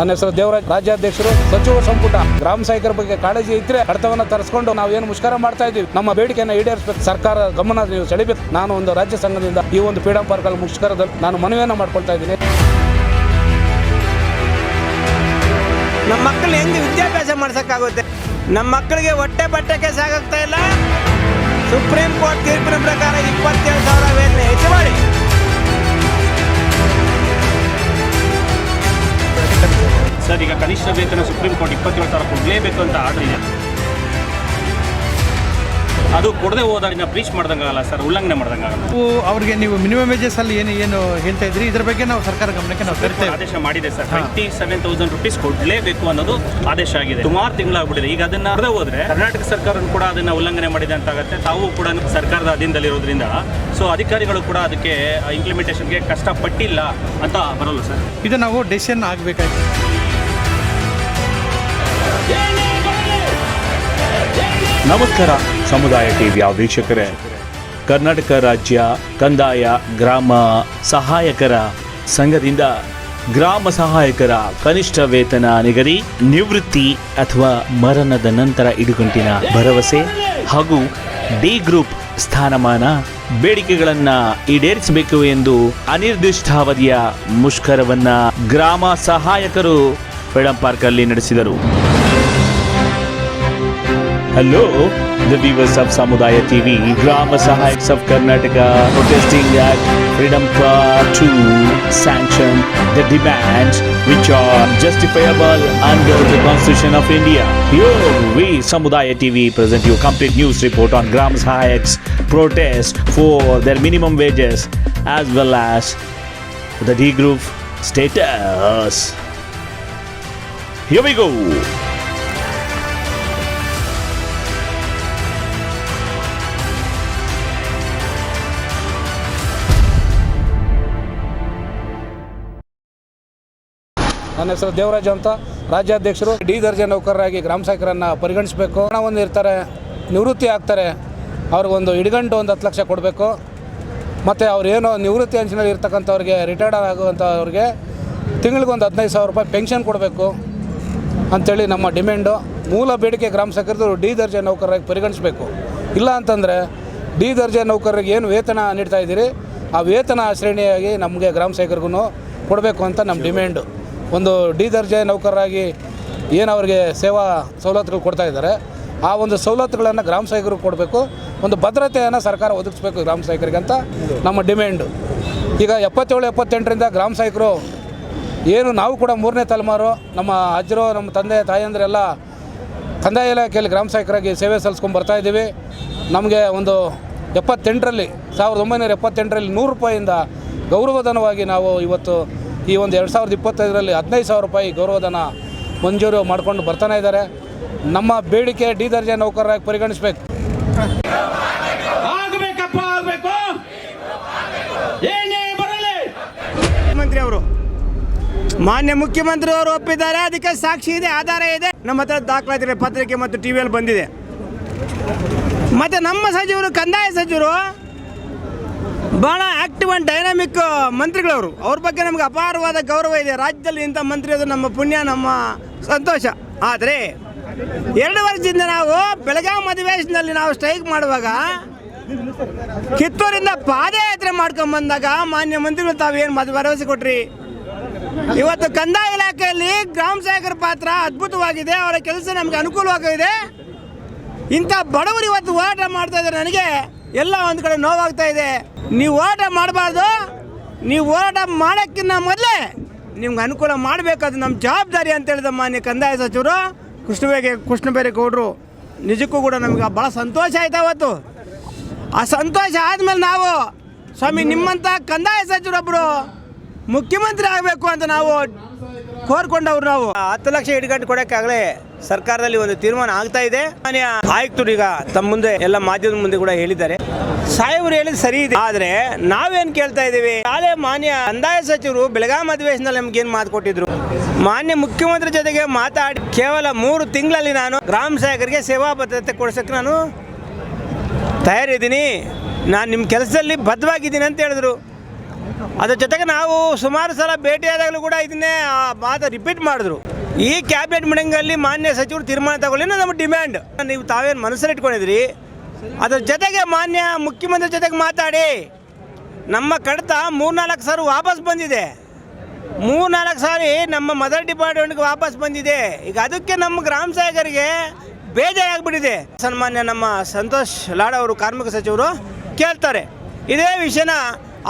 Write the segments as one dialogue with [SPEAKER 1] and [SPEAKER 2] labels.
[SPEAKER 1] ನನ್ನ ಹೆಸರು ದೇವರಾಜ್. ರಾಜ್ಯಾಧ್ಯಕ್ಷರು, ಸಚಿವ ಸಂಪುಟ, ಗ್ರಾಮ ಸಹಾಯಕರ ಬಗ್ಗೆ ಕಾಳಜಿ ಇದ್ರೆ ಕಡತವನ್ನ ತರಿಸಿಕೊಂಡು ನಾವು ಏನು ಮುಷ್ಕರ ಮಾಡ್ತಾ ಇದೀವಿ ನಮ್ಮ ಬೇಡಿಕೆಯನ್ನು ಈಡೇರಿಸಬೇಕು. ಸರ್ಕಾರ ಗಮನ ನೀವು ಸೆಳಿಬೇಕು. ನಾನು ಒಂದು ರಾಜ್ಯ ಸಂಘದಿಂದ ಈ ಒಂದು ಫ್ರೀಡಂ ಪಾರ್ಕ್ ಅಲ್ಲಿ ಮುಷ್ಕರದಲ್ಲಿ ನಾನು ಮನವಿಯನ್ನು ಮಾಡ್ಕೊಳ್ತಾ ಇದ್ದೀನಿ.
[SPEAKER 2] ನಮ್ಮ ಮಕ್ಕಳು ಹೆಂಗೆ ವಿದ್ಯಾಭ್ಯಾಸ ಮಾಡ್ಸಕ್ಕಾಗುತ್ತೆ? ನಮ್ಮ ಮಕ್ಕಳಿಗೆ ಹೊಟ್ಟೆ ಬಟ್ಟೆಗೆ ಸಾಕಾಗ್ತಾ ಇಲ್ಲ? ಸುಪ್ರೀಂ ಕೋರ್ಟ್ ತೀರ್ಪಿನ ಪ್ರಕಾರ ಇಪ್ಪತ್ತೇಳು ಸಾವಿರ ವೇತನ ಹೆಚ್ಚು ಮಾಡಿ.
[SPEAKER 3] ಸರ್ ಈಗ ಕನಿಷ್ಠ ವೇತನ ಸುಪ್ರೀಂ ಕೋರ್ಟ್ ಇಪ್ಪತ್ತೇಳು ಸಾವಿರ ಕೊಡಲೇಬೇಕು ಅಂತ ಆರ್ಡರ್ ಇದೆ. ಅದು ಕೊಡದೆ ಹೋದಾಗ ಬ್ರೀಚ್ ಮಾಡ್ದಂಗಾಗಲ್ಲ ಸರ್ ಉಲ್ಲಂಘನೆ ಮಾಡ್ದಂಗಾಗಲ್ಲ.
[SPEAKER 4] ನಾವು ಅವ್ರಿಗೆ ನೀವು ಮಿನಿಮಮ್ ವೇಜಸ್ ಅಲ್ಲಿ ಏನು ಏನು ಹೇಳ್ತಾ ಇದ್ರಿ? ಇದ್ರ ಬಗ್ಗೆ ನಾವು ಸರ್ಕಾರ ಗಮನಕ್ಕೆ ನಾವು ತರ್ತೇವೆ
[SPEAKER 3] ಆದೇಶ ಮಾಡಿದೆ sir. Twenty seven thousand rupees ಕೊಡಲೇಬೇಕು ಅನ್ನೋದು ಆದೇಶ ಆಗಿದೆ. ಸುಮಾರು ತಿಂಗಳಾಗ್ಬಿಟ್ಟಿದೆ ಈಗ ಅದನ್ನ ಅರ್ಧ ಹೋದ್ರೆ ಕರ್ನಾಟಕ ಸರ್ಕಾರ ಕೂಡ ಅದನ್ನ ಉಲ್ಲಂಘನೆ ಮಾಡಿದೆ ಅಂತ ಆಗುತ್ತೆ. ತಾವು ಕೂಡ ಸರ್ಕಾರದ ಅಧೀನದಲ್ಲಿರೋದ್ರಿಂದ. ಸೊ ಅಧಿಕಾರಿಗಳು ಕೂಡ ಅದಕ್ಕೆ ಇಂಪ್ಲಿಮೆಂಟೇಷನ್ಗೆ ಕಷ್ಟಪಟ್ಟಿಲ್ಲ ಅಂತ ಬರಲ್ಲ ಸರ್.
[SPEAKER 4] ಇದು ನಾವು ಡಿಸಿಷನ್ ಆಗಬೇಕಾಯ್ತು.
[SPEAKER 5] ನಮಸ್ಕಾರ ಸಮುದಾಯ ಟಿವಿಯ ವೀಕ್ಷಕರೇ. ಕರ್ನಾಟಕ ರಾಜ್ಯ ಕಂದಾಯ ಗ್ರಾಮ ಸಹಾಯಕರ ಸಂಘದಿಂದ ಗ್ರಾಮ ಸಹಾಯಕರ ಕನಿಷ್ಠ ವೇತನ ನಿಗದಿ, ನಿವೃತ್ತಿ ಅಥವಾ ಮರಣದ ನಂತರ ಇಡುಗಂಟಿನ ಭರವಸೆ ಹಾಗೂ ಡಿ ಗ್ರೂಪ್ ಸ್ಥಾನಮಾನ ಬೇಡಿಕೆಗಳನ್ನ ಈಡೇರಿಸಬೇಕು ಎಂದು ಅನಿರ್ದಿಷ್ಟಾವಧಿಯ ಮುಷ್ಕರವನ್ನ ಗ್ರಾಮ ಸಹಾಯಕರು ಫ್ರೀಡಂ ಪಾರ್ಕ್ ಅಲ್ಲಿ ನಡೆಸಿದರು. hello the viewers of samudaya tv drama sahayaks of karnataka protesting at freedom Club to sanction the demands which are justifiable under the constitution of india. Here we samudaya tv present you a complete news report on Grams' sahayaks protest for their minimum wages as well as the d group status. Here we go.
[SPEAKER 1] ನನ್ನ ಹೆಸರು ದೇವರಾಜ್ ಅಂತ ರಾಜ್ಯಾಧ್ಯಕ್ಷರು D ದರ್ಜೆ ನೌಕರರಾಗಿ ಗ್ರಾಮ ಸೇವಕರನ್ನು ಪರಿಗಣಿಸಬೇಕು. ಹಣ ಒಂದು ಇರ್ತಾರೆ, ನಿವೃತ್ತಿ ಆಗ್ತಾರೆ ಅವ್ರಿಗೊಂದು ಇಡ್ಗಂಟು ಒಂದು ಹತ್ತು ಲಕ್ಷ ಕೊಡಬೇಕು. ಮತ್ತು ಅವ್ರು ಏನೋ ನಿವೃತ್ತಿ ಅಂಚಿನಲ್ಲಿ ಇರ್ತಕ್ಕಂಥವ್ರಿಗೆ ರಿಟೈರ್ಡ್ ಆಗುವಂಥವ್ರಿಗೆ ತಿಂಗಳಿಗೊಂದು ಹದಿನೈದು ಸಾವಿರ ರೂಪಾಯಿ ಪೆನ್ಷನ್ ಕೊಡಬೇಕು ಅಂಥೇಳಿ ನಮ್ಮ ಡಿಮ್ಯಾಂಡು ಮೂಲ ಬೇಡಿಕೆ ಗ್ರಾಮ ಸಹಾಯಕರದು ಡಿ ದರ್ಜೆ ನೌಕರರಾಗಿ ಪರಿಗಣಿಸಬೇಕು. ಇಲ್ಲ ಅಂತಂದರೆ ಡಿ ದರ್ಜೆ ನೌಕರರಿಗೆ ಏನು ವೇತನ ನೀಡ್ತಾ ಇದ್ದೀರಿ, ಆ ವೇತನ ಶ್ರೇಣಿಯಾಗಿ ನಮಗೆ ಗ್ರಾಮ ಸೇವಕರಿಗೂ ಕೊಡಬೇಕು ಅಂತ ನಮ್ಮ ಡಿಮ್ಯಾಂಡು ಒಂದು ಡಿ ದರ್ಜೆ ನೌಕರರಾಗಿ ಏನು ಅವರಿಗೆ ಸೇವಾ ಸವಲತ್ತುಗಳು ಕೊಡ್ತಾ ಇದ್ದಾರೆ, ಆ ಒಂದು ಸವಲತ್ತುಗಳನ್ನು ಗ್ರಾಮ ಸಹಾಯಕರಿಗೆ ಕೊಡಬೇಕು, ಒಂದು ಭದ್ರತೆಯನ್ನು ಸರ್ಕಾರ ಒದಗಿಸ್ಬೇಕು ಗ್ರಾಮ ಸಹಾಯಕರಿಗೆ ಅಂತ ನಮ್ಮ ಡಿಮ್ಯಾಂಡು. ಈಗ ಎಪ್ಪತ್ತೇಳು, ಎಪ್ಪತ್ತೆಂಟರಿಂದ ಗ್ರಾಮ ಸಹಾಯಕರು ಏನು ನಾವು ಕೂಡ ಮೂರನೇ ತಲೆಮಾರು, ನಮ್ಮ ಅಜ್ಜರು, ನಮ್ಮ ತಂದೆ, ತಾಯಂದಿರೆಲ್ಲ ಕಂದಾಯ ಇಲಾಖೆಯಲ್ಲಿ ಗ್ರಾಮ ಸಹಾಯಕರಾಗಿ ಸೇವೆ ಸಲ್ಲಿಸ್ಕೊಂಡು ಬರ್ತಾ ಇದ್ದೀವಿ. ನಮಗೆ ಒಂದು ಎಪ್ಪತ್ತೆಂಟರಲ್ಲಿ, ಸಾವಿರದ ಒಂಬೈನೂರ ಎಪ್ಪತ್ತೆಂಟರಲ್ಲಿ ನೂರು ರೂಪಾಯಿಯಿಂದ ಗೌರವಧನವಾಗಿ ನಾವು ಇವತ್ತು ಈ ಒಂದು ಎರಡು ಸಾವಿರದ ಇಪ್ಪತ್ತೈದರಲ್ಲಿ ಹದಿನೈದು ಸಾವಿರ ರೂಪಾಯಿ ಗೌರವಧನ ಮಂಜೂರು ಮಾಡ್ಕೊಂಡು ಬರ್ತಾನೆ ಇದ್ದಾರೆ. ನಮ್ಮ ಬೇಡಿಕೆ ಡಿ ದರ್ಜೆ ನೌಕರರಾಗಿ ಪರಿಗಣಿಸಬೇಕು.
[SPEAKER 6] ಆಗಬೇಕಪ್ಪ ಆಗಬೇಕು. ಏನೇ ಬರಲಿ.
[SPEAKER 2] ಮುಖ್ಯಮಂತ್ರಿ ಅವರು ಮಾನ್ಯ ಮುಖ್ಯಮಂತ್ರಿ ಅವರು ಒಪ್ಪಿದ್ದಾರೆ. ಅದಕ್ಕೆ ಸಾಕ್ಷಿ ಇದೆ ಆಧಾರ ಇದೆ. ನಮ್ಮ ಹತ್ರ ದಾಖಲಾತಿಗಳು ಪತ್ರಿಕೆ ಮತ್ತು ಟಿವಿಯಲ್ಲಿ ಬಂದಿದೆ. ಮತ್ತು ನಮ್ಮ ಸಚಿವರು ಕಂದಾಯ ಸಚಿವರು ಭಾಳ ಆಕ್ಟಿವ್ ಅಂಡ್ ಡೈನಾಮಿಕ್ ಮಂತ್ರಿಗಳವರು. ಅವ್ರ ಬಗ್ಗೆ ನಮಗೆ ಅಪಾರವಾದ ಗೌರವ ಇದೆ. ರಾಜ್ಯದಲ್ಲಿ ಇಂಥ ಮಂತ್ರಿ ಅದು ನಮ್ಮ ಪುಣ್ಯ, ನಮ್ಮ ಸಂತೋಷ. ಆದರೆ, ಎರಡು ವರ್ಷದಿಂದ ನಾವು ಬೆಳಗಾವಿ ಅಧಿವೇಶನದಲ್ಲಿ ನಾವು ಸ್ಟ್ರೈಕ್ ಮಾಡುವಾಗ, ಕಿತ್ತೂರಿಂದ ಪಾದಯಾತ್ರೆ ಮಾಡ್ಕೊಂಡ್ ಬಂದಾಗ ಮಾನ್ಯ ಮಂತ್ರಿಗಳು ತಾವೇನು ಮದ್ ಭರವಸೆ ಕೊಟ್ರಿ? ಇವತ್ತು ಕಂದಾಯ ಇಲಾಖೆಯಲ್ಲಿ ಗ್ರಾಮ ಸೇವಕರ ಪಾತ್ರ ಅದ್ಭುತವಾಗಿದೆ. ಅವರ ಕೆಲಸ ನಮಗೆ ಅನುಕೂಲವಾಗಿದೆ ಇಂಥ ಬಡವರು ಇವತ್ತು ಹೋರಾಟ ಮಾಡ್ತಾ ಇದ್ದಾರೆ ನನಗೆ. ಎಲ್ಲ ಒಂದು ಕಡೆ ನೋವಾಗ್ತಾ ಇದೆ. ನೀವು ಹೋರಾಟ ಮಾಡಬಾರ್ದು. ನೀವು ಹೋರಾಟ ಮಾಡೋಕ್ಕಿಂತ ಮೊದಲೇ ನಿಮ್ಗೆ ಅನುಕೂಲ ಮಾಡಬೇಕು ಅದು ನಮ್ಮ ಜವಾಬ್ದಾರಿ ಅಂತ ಹೇಳಿದ ಮಾನ್ಯ ಕಂದಾಯ ಸಚಿವರು ಕೃಷ್ಣಬೇಗೆ ಕೃಷ್ಣಬೈರೇಗೌಡರು. ನಿಜಕ್ಕೂ ಕೂಡ ನಮಗೆ ಭಾಳ ಸಂತೋಷ ಆಯ್ತು ಅವತ್ತು. ಆ ಸಂತೋಷ ಆದಮೇಲೆ ನಾವು ಸ್ವಾಮಿ ನಿಮ್ಮಂಥ ಕಂದಾಯ ಸಚಿವರೊಬ್ಬರು ಮುಖ್ಯಮಂತ್ರಿ ಆಗಬೇಕು ಅಂತ ನಾವು ಕೋರ್ಕೊಂಡವ್ರು ನಾವು. ಹತ್ತು ಲಕ್ಷ ಇಟ್ಕೊಂಡು ಕೊಡೋಕ್ಕಾಗಲೇ ಸರ್ಕಾರದಲ್ಲಿ ಒಂದು ತೀರ್ಮಾನ ಆಗ್ತಾ ಇದೆ. ಮಾನ್ಯ ಆಯುಕ್ತರು ಈಗ ತಮ್ಮ ಮುಂದೆ ಎಲ್ಲ ಮಾಧ್ಯಮದ ಮುಂದೆ ಕೂಡ ಹೇಳಿದ್ದಾರೆ. ಸಾಹೇಬರು ಹೇಳಿದ್ ಸರಿ ಇದೆ. ಆದ್ರೆ ನಾವೇನ್ ಕೇಳ್ತಾ ಇದ್ದೀವಿ ನಾಳೆ ಮಾನ್ಯ ಕಂದಾಯ ಸಚಿವರು ಬೆಳಗಾವಿ ಅಧಿವೇಶನದಲ್ಲಿ ನಮ್ಗೆ ಏನ್ ಮಾತು ಕೊಟ್ಟಿದ್ರು? ಮಾನ್ಯ ಮುಖ್ಯಮಂತ್ರಿ ಜೊತೆಗೆ ಮಾತಾಡಿ, ಕೇವಲ ಮೂರು ತಿಂಗಳಲ್ಲಿ ನಾನು ಗ್ರಾಮ ಸಹಾಯಕರಿಗೆ ಸೇವಾ ಭದ್ರತೆ ಕೊಡ್ಸಕ್ಕೆ ನಾನು ತಯಾರಿದ್ದೀನಿ. ನಾನು ನಿಮ್ಮ ಕೆಲಸದಲ್ಲಿ ಬದ್ಧವಾಗಿದ್ದೀನಿ ಅಂತ ಹೇಳಿದ್ರು. ಅದ್ರ ಜೊತೆಗೆ ನಾವು ಸುಮಾರು ಸಲ ಭೇಟಿಯಾದಾಗಲೂ ಕೂಡ ಇದನ್ನೇ ಮಾತು ರಿಪೀಟ್ ಮಾಡಿದ್ರು. ಈ ಕ್ಯಾಬಿನೆಟ್ ಮೀಟಿಂಗಲ್ಲಿ ಮಾನ್ಯ ಸಚಿವರು ತೀರ್ಮಾನ ತಗೊಳ್ಳಿ ನಮ್ಮ ಡಿಮ್ಯಾಂಡ್ ನೀವು ತಾವೇನು ಮನಸ್ಸಲ್ಲಿ ಇಟ್ಕೊಂಡಿದ್ರಿ? ಅದ್ರ ಜೊತೆಗೆ ಮಾನ್ಯ ಮುಖ್ಯಮಂತ್ರಿ ಜೊತೆಗೆ ಮಾತಾಡಿ. ನಮ್ಮ ಕಡತ ಮೂರ್ನಾಲ್ಕು ಸಾವಿರ ವಾಪಸ್ ಬಂದಿದೆ. ಮೂರ್ನಾಲ್ಕು ಸಾರಿ ನಮ್ಮ ಮದರ್ ಡಿಪಾರ್ಟ್ಮೆಂಟ್ಗೆ ವಾಪಸ್ ಬಂದಿದೆ. ಈಗ ಅದಕ್ಕೆ ನಮ್ಮ ಗ್ರಾಮ ಸಹಾಯಕರಿಗೆ ಬೇಜಾರಾಗ್ಬಿಟ್ಟಿದೆ. ಸನ್ಮಾನ್ಯ ನಮ್ಮ ಸಂತೋಷ್ ಲಾಡ್ ಅವರು ಕಾರ್ಮಿಕ ಸಚಿವರು ಕೇಳ್ತಾರೆ. ಇದೇ ವಿಷಯನ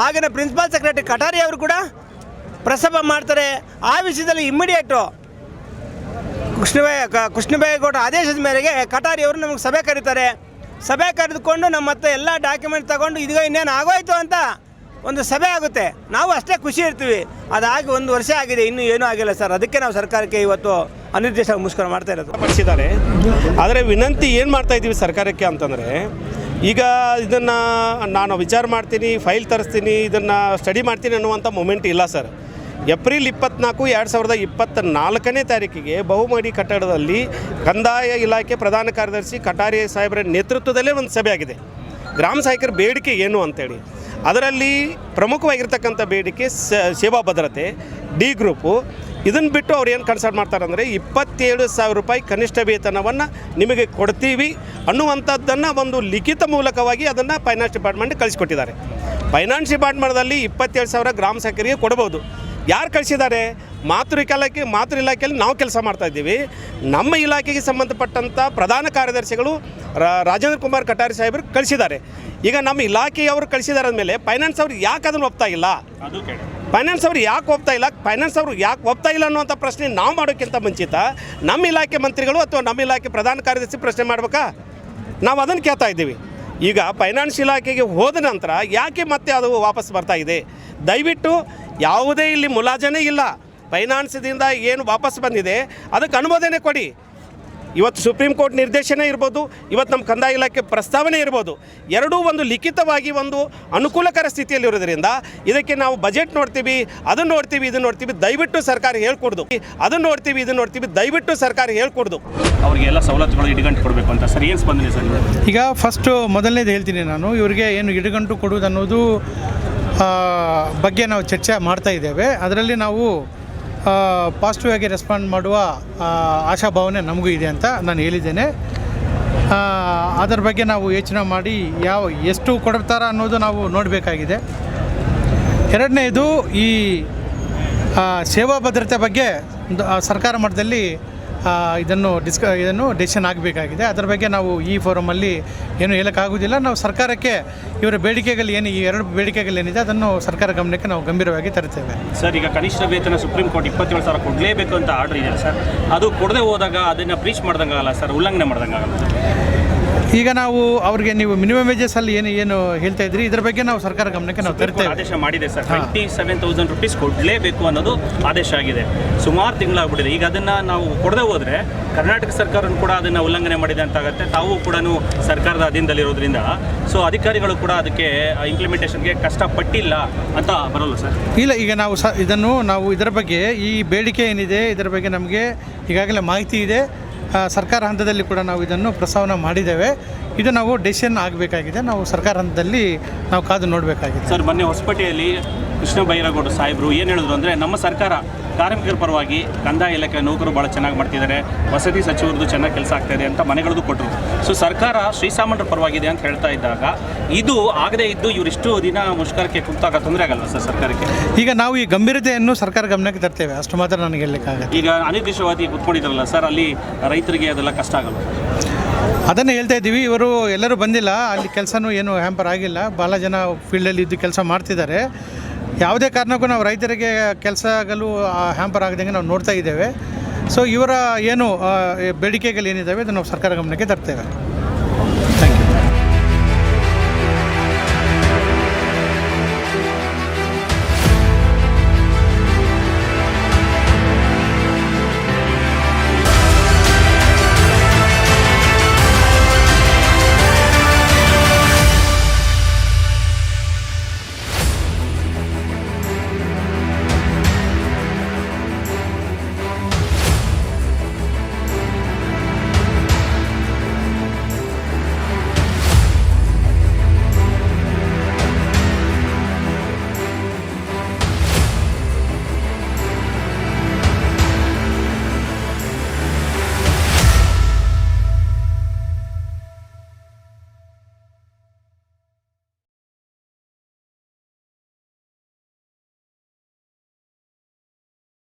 [SPEAKER 2] ಆಗಿನ ಪ್ರಿನ್ಸಿಪಾಲ್ ಸೆಕ್ರೆಟರಿ ಕಟಾರಿ ಅವರು ಕೂಡ ಪ್ರಸ್ತಾಪ ಮಾಡ್ತಾರೆ. ಆ ವಿಷಯದಲ್ಲಿ ಇಮ್ಮಿಡಿಯೇಟು ಕೃಷ್ಣಬೈ ಕೃಷ್ಣಬೈಗೌಡ ಆದೇಶದ ಮೇರೆಗೆ ಕಟಾರಿ ಅವರು ನಮಗೆ ಸಭೆ ಕರೀತಾರೆ. ಸಭೆ ಕರೆದುಕೊಂಡು ನಮ್ಮ ಮತ್ತೆ ಎಲ್ಲ ಡಾಕ್ಯುಮೆಂಟ್ ತಗೊಂಡು ಇದೀಗ ಇನ್ನೇನು ಆಗೋಯ್ತು ಅಂತ ಒಂದು ಸಭೆ ಆಗುತ್ತೆ. ನಾವು ಅಷ್ಟೇ ಖುಷಿ ಇರ್ತೀವಿ. ಅದಾಗಿ ಒಂದು ವರ್ಷ ಆಗಿದೆ. ಇನ್ನೂ ಏನೂ ಆಗಿಲ್ಲ ಸರ್. ಅದಕ್ಕೆ ನಾವು ಸರ್ಕಾರಕ್ಕೆ ಇವತ್ತು ಅನಿರ್ದಿಷ್ಟ ಮುಷ್ಕರ ಮಾಡ್ತಾ ಇರೋದು.
[SPEAKER 6] ಪಡಿಸಿದ್ದಾರೆ ಆದರೆ ವಿನಂತಿ ಏನು ಮಾಡ್ತಾ ಇದ್ದೀವಿ ಸರ್ಕಾರಕ್ಕೆ ಅಂತಂದರೆ ಈಗ ಇದನ್ನು ನಾನು ವಿಚಾರ ಮಾಡ್ತೀನಿ, ಫೈಲ್ ತರಿಸ್ತೀನಿ, ಇದನ್ನು ಸ್ಟಡಿ ಮಾಡ್ತೀನಿ ಅನ್ನುವಂಥ ಮೊಮೆಂಟ್ ಇಲ್ಲ ಸರ್. ಏಪ್ರಿಲ್ ಇಪ್ಪತ್ನಾಲ್ಕು ಎರಡು ಸಾವಿರದ ಇಪ್ಪತ್ತ ನಾಲ್ಕನೇ ತಾರೀಕಿಗೆ ಬಹುಮಡಿ ಕಟ್ಟಡದಲ್ಲಿ ಕಂದಾಯ ಇಲಾಖೆ ಪ್ರಧಾನ ಕಾರ್ಯದರ್ಶಿ ಕಟಾರಿ ಸಾಹೇಬರ ನೇತೃತ್ವದಲ್ಲೇ ಒಂದು ಸಭೆ ಆಗಿದೆ. ಗ್ರಾಮ ಸಹಾಯಕರ ಬೇಡಿಕೆ ಏನು ಅಂತೇಳಿ. ಅದರಲ್ಲಿ ಪ್ರಮುಖವಾಗಿರ್ತಕ್ಕಂಥ ಬೇಡಿಕೆ ಸೇವಾ ಭದ್ರತೆ ಡಿ ಗ್ರೂಪು ಇದನ್ನು ಬಿಟ್ಟು ಅವ್ರು ಏನು ಕನ್ಸಲ್ಟ್ ಮಾಡ್ತಾರೆ ಅಂದರೆ ಇಪ್ಪತ್ತೇಳು ಸಾವಿರ ರೂಪಾಯಿ ಕನಿಷ್ಠ ವೇತನವನ್ನು ನಿಮಗೆ ಕೊಡ್ತೀವಿ ಅನ್ನುವಂಥದ್ದನ್ನು ಒಂದು ಲಿಖಿತ ಮೂಲಕವಾಗಿ ಅದನ್ನು ಫೈನಾನ್ಸ್ ಡಿಪಾರ್ಟ್ಮೆಂಟ್ ಕಳಿಸ್ಕೊಟ್ಟಿದ್ದಾರೆ. ಫೈನಾನ್ಸ್ ಡಿಪಾರ್ಟ್ಮೆಂಟ್ದಲ್ಲಿ ಇಪ್ಪತ್ತೇಳು ಸಾವಿರ ಗ್ರಾಮ ಸಹಾಯಕರಿಗೆ ಕೊಡ್ಬೋದು. ಯಾರು ಕಳಿಸಿದ್ದಾರೆ? ಮಾತೃ ಇಲಾಖೆ, ಮಾತೃ ಇಲಾಖೆಯಲ್ಲಿ ನಾವು ಕೆಲಸ ಮಾಡ್ತಾ ಇದ್ದೀವಿ. ನಮ್ಮ ಇಲಾಖೆಗೆ ಸಂಬಂಧಪಟ್ಟಂಥ ಪ್ರಧಾನ ಕಾರ್ಯದರ್ಶಿಗಳು ರಾಜೇಂದ್ರ ಕುಮಾರ್ ಕಟಾರಿ ಸಾಹೇಬರು ಕಳಿಸಿದ್ದಾರೆ. ಈಗ ನಮ್ಮ ಇಲಾಖೆಯವರು ಕಳಿಸಿದ್ದಾರೆ ಅಂದಮೇಲೆ ಫೈನಾನ್ಸ್ ಅವ್ರು ಯಾಕೆ ಅದನ್ನು ಒಪ್ತಾ ಇಲ್ಲ? ಫೈನಾನ್ಸ್ ಅವ್ರು ಯಾಕೆ ಒಪ್ತಾ ಇಲ್ಲ? ಫೈನಾನ್ಸ್ ಅವರು ಯಾಕೆ ಒಪ್ತಾ ಇಲ್ಲ ಅನ್ನುವಂಥ ಪ್ರಶ್ನೆ ನಾವು ಮಾಡೋಕ್ಕಿಂತ ಮುಂಚಿತ ನಮ್ಮ ಇಲಾಖೆ ಮಂತ್ರಿಗಳು ಅಥವಾ ನಮ್ಮ ಇಲಾಖೆ ಪ್ರಧಾನ ಕಾರ್ಯದರ್ಶಿ ಪ್ರಶ್ನೆ ಮಾಡ್ಬೇಕಾ? ನಾವು ಅದನ್ನು ಕೇಳ್ತಾ ಇದ್ದೀವಿ. ಈಗ ಫೈನಾನ್ಸ್ ಇಲಾಖೆಗೆ ಹೋದ ನಂತರ ಯಾಕೆ ಮತ್ತೆ ಅದು ವಾಪಸ್ ಬರ್ತಾ ಇದೆ? ದಯವಿಟ್ಟು ಯಾವುದೇ ಇಲ್ಲಿ ಮುಲಾಜನೇ ಇಲ್ಲ. ಫೈನಾನ್ಸ್ದಿಂದ ಏನು ವಾಪಸ್ ಬಂದಿದೆ? ಅದಕ್ಕೆ ಅನುಮೋದನೆ ಕೊಡಿ. ಇವತ್ತು ಸುಪ್ರೀಂ ಕೋರ್ಟ್ ನಿರ್ದೇಶನ ಇರ್ಬೋದು ಇವತ್ತು ನಮ್ಮ ಕಂದಾಯ ಇಲಾಖೆ ಪ್ರಸ್ತಾವನೆ ಇರ್ಬೋದು ಎರಡೂ ಒಂದು ಲಿಖಿತವಾಗಿ ಒಂದು ಅನುಕೂಲಕರ ಸ್ಥಿತಿಯಲ್ಲಿರೋದ್ರಿಂದ ಇದಕ್ಕೆ ನಾವು ಬಜೆಟ್ ನೋಡ್ತೀವಿ ಅದನ್ನು ನೋಡ್ತೀವಿ ಇದನ್ನು ನೋಡ್ತೀವಿ ದಯವಿಟ್ಟು ಸರ್ಕಾರ ಹೇಳ್ಕೊಡ್ದು. ಅದನ್ನು ನೋಡ್ತೀವಿ ಇದನ್ನು ನೋಡ್ತೀವಿ ದಯವಿಟ್ಟು ಸರ್ಕಾರ ಹೇಳ್ಕೊಡ್ದು.
[SPEAKER 3] ಅವರಿಗೆ ಎಲ್ಲ ಸವಲತ್ತುಗಳು ಇಡಗಂಟು ಕೊಡಬೇಕು ಅಂತ ಸರ್ ಏನು ಸ್ಪಂದನೆ ಸರ್
[SPEAKER 4] ಈಗ ಫಸ್ಟು ಮೊದಲನೇದು ಹೇಳ್ತೀನಿ ನಾನು ಇವರಿಗೆ ಏನು ಇಡಗಂಟು ಕೊಡುವುದು ಅನ್ನೋದು ಆ, ಬಗ್ಗೆ ನಾವು ಚರ್ಚೆ ಮಾಡ್ತಾ ಇದ್ದೇವೆ. ಅದರಲ್ಲಿ ನಾವು ಪಾಸಿಟಿವ್ ಆಗಿ ರೆಸ್ಪಾಂಡ್ ಮಾಡುವ ಆಶಾಭಾವನೆ ನಮಗೂ ಇದೆ ಅಂತ ನಾನು ಹೇಳಿದ್ದೇನೆ. ಅದರ ಬಗ್ಗೆ ನಾವು ಯೋಚನೆ ಮಾಡಿ ಯಾವ, ಎಷ್ಟು ಕೊಡ್ತಾರ ಅನ್ನೋದು ನಾವು ನೋಡಬೇಕಾಗಿದೆ. ಎರಡನೇದು ಈ ಸೇವಾ ಭದ್ರತೆ ಬಗ್ಗೆ ಸರ್ಕಾರ ಮಟ್ಟದಲ್ಲಿ ಇದನ್ನು ಡಿಸ್ಕ ಇದನ್ನು ಡಿಸಿಷನ್ ಆಗಬೇಕಾಗಿದೆ. ಅದರ ಬಗ್ಗೆ ನಾವು ಈ ಫೋರಮಲ್ಲಿ ಏನು ಹೇಳೋಕ್ಕಾಗೋದಿಲ್ಲ ನಾವು ಸರ್ಕಾರಕ್ಕೆ ಇವರ ಬೇಡಿಕೆಗಳು ಏನು, ಈ ಎರಡು ಬೇಡಿಕೆಗಳೇನಿದೆ, ಅದನ್ನು ಸರ್ಕಾರ ಗಮನಕ್ಕೆ ನಾವು ಗಂಭೀರವಾಗಿ ತರುತ್ತೇವೆ.
[SPEAKER 3] ಸರ್, ಈಗ ಕನಿಷ್ಠ ವೇತನ ಸುಪ್ರೀಂ ಕೋರ್ಟ್ ಇಪ್ಪತ್ತೇಳು ಸಾವಿರ ಕೊಡಲೇಬೇಕು ಅಂತ ಆರ್ಡರ್ ಇದೆ ಸರ್, ಅದು ಕೊಡದೆ ಹೋದಾಗ ಅದನ್ನು ಬ್ರೀಚ್ ಮಾಡ್ದಂಗೆ ಆಗಲ್ಲ ಸರ್, ಉಲ್ಲಂಘನೆ ಮಾಡ್ದಂಗೆ ಆಗಲ್ಲ
[SPEAKER 4] ಈಗ ನಾವು ಅವ್ರಿಗೆ ನೀವು ಮಿನಿಮಮ್ ವೇಜಸ್ ಅಲ್ಲಿ ಏನು ಏನು ಹೇಳ್ತಾ ಇದ್ರಿ? ಇದ್ರ ಬಗ್ಗೆ ನಾವು ಸರ್ಕಾರ ಗಮನಕ್ಕೆ ನಾವು ತರ್ತೇವೆ.
[SPEAKER 3] ಆದೇಶ ಮಾಡಿದೆ sir. Twenty seven thousand rupees ಕೊಡಲೇಬೇಕು ಅನ್ನೋದು ಆದೇಶ ಆಗಿದೆ. ಸುಮಾರು ತಿಂಗಳಾಗ್ಬಿಟ್ಟಿದೆ. ಈಗ ಅದನ್ನು ನಾವು ಕೊಡದೆ ಹೋದರೆ ಕರ್ನಾಟಕ ಸರ್ಕಾರ ಕೂಡ ಅದನ್ನು ಉಲ್ಲಂಘನೆ ಮಾಡಿದೆ ಅಂತ ಆಗುತ್ತೆ. ತಾವು ಕೂಡ ಸರ್ಕಾರದ ಅಧೀನದಲ್ಲಿರೋದ್ರಿಂದ. ಸೊ ಅಧಿಕಾರಿಗಳು ಕೂಡ ಅದಕ್ಕೆ ಇಂಪ್ಲಿಮೆಂಟೇಷನ್ಗೆ ಕಷ್ಟಪಟ್ಟಿಲ್ಲ ಅಂತ ಬರಲ್ಲ ಸರ್.
[SPEAKER 4] ಇಲ್ಲ ಈಗ ನಾವು ಸ ಇದನ್ನು ನಾವು ಇದರ ಬಗ್ಗೆ ಈ ಬೇಡಿಕೆ ಏನಿದೆ ಇದರ ಬಗ್ಗೆ ನಮಗೆ ಈಗಾಗಲೇ ಮಾಹಿತಿ ಇದೆ. ಸರ್ಕಾರ ಹಂತದಲ್ಲಿ ಕೂಡ ನಾವು ಇದನ್ನು ಪ್ರಸ್ತಾವನೆ ಮಾಡಿದ್ದೇವೆ. ಇದು ನಾವು ಡೆಸಿಷನ್ ಆಗಬೇಕಾಗಿದೆ. ನಾವು ಸರ್ಕಾರ ಹಂತದಲ್ಲಿ ನಾವು ಕಾದು ನೋಡಬೇಕಾಗಿದೆ.
[SPEAKER 3] ಸರ್, ಮೊನ್ನೆ ಹೊಸಪೇಟೆಯಲ್ಲಿ ಕೃಷ್ಣ ಬೈರೇಗೌಡ ಸಾಹೇಬರು ಏನು ಹೇಳಿದ್ರು ಅಂದರೆ, ನಮ್ಮ ಸರ್ಕಾರ ಕಾರ್ಮಿಕರ ಪರವಾಗಿ ಕಂದಾಯ ಇಲಾಖೆ ನೌಕರು ಭಾಳ ಚೆನ್ನಾಗಿ ಮಾಡ್ತಿದ್ದಾರೆ. ವಸತಿ ಸಚಿವರದ್ದು ಚೆನ್ನಾಗಿ ಕೆಲಸ ಆಗ್ತಾ ಇದೆ ಅಂತ ಮನೆಗಳದ್ದು ಕೊಟ್ಟರು. ಸೊ ಸರ್ಕಾರ ಶ್ರೀಸಾಮಾನ್ಯರ ಪರವಾಗಿದೆ ಅಂತ ಹೇಳ್ತಾ ಇದ್ದಾಗ ಇದು ಆಗದೇ ಇದ್ದು ಇವರಿಷ್ಟು ದಿನ ಮುಷ್ಕರಕ್ಕೆ ಕುಂತಾಗ ತೊಂದರೆ ಆಗಲ್ವಾ ಸರ್ ಸರ್ಕಾರಕ್ಕೆ?
[SPEAKER 4] ಈಗ ನಾವು ಈ ಗಂಭೀರತೆಯನ್ನು ಸರ್ಕಾರ ಗಮನಕ್ಕೆ ತರ್ತೇವೆ. ಅಷ್ಟು ಮಾತ್ರ ನನಗೆ ಹೇಳಲಿಕ್ಕಾಗತ್ತೆ
[SPEAKER 3] ಈಗ ಅನಿರ್ದಿಷ್ಟವಾಗಿ ಕುತ್ಕೊಂಡಿದ್ದಾರಲ್ಲ ಸರ್ ಅಲ್ಲಿ ರೈತರಿಗೆ ಅದೆಲ್ಲ ಕಷ್ಟ ಆಗಲ್ಲ
[SPEAKER 4] ಅದನ್ನು ಹೇಳ್ತಾ ಇದ್ದೀವಿ. ಇವರು ಎಲ್ಲರೂ ಬಂದಿಲ್ಲ. ಅಲ್ಲಿ ಕೆಲಸನೂ ಏನು ಹ್ಯಾಂಪರ್ ಆಗಿಲ್ಲ. ಭಾಳ ಜನ ಫೀಲ್ಡಲ್ಲಿ ಇದ್ದು ಕೆಲಸ ಮಾಡ್ತಿದ್ದಾರೆ. ಯಾವುದೇ ಕಾರಣಕ್ಕೂ ನಾವು ರೈತರಿಗೆ ಕೆಲಸಗಳು ಹ್ಯಾಂಪರ್ ಆಗದಂಗೆ ನಾವು ನೋಡ್ತಾ ಇದ್ದೇವೆ. ಸೊ ಇವರ ಏನು ಬೇಡಿಕೆಗಳು ಏನಿದ್ದಾವೆ, ಅದನ್ನು ನಾವು ಸರ್ಕಾರ ಗಮನಕ್ಕೆ ತರ್ತೇವೆ. Thank you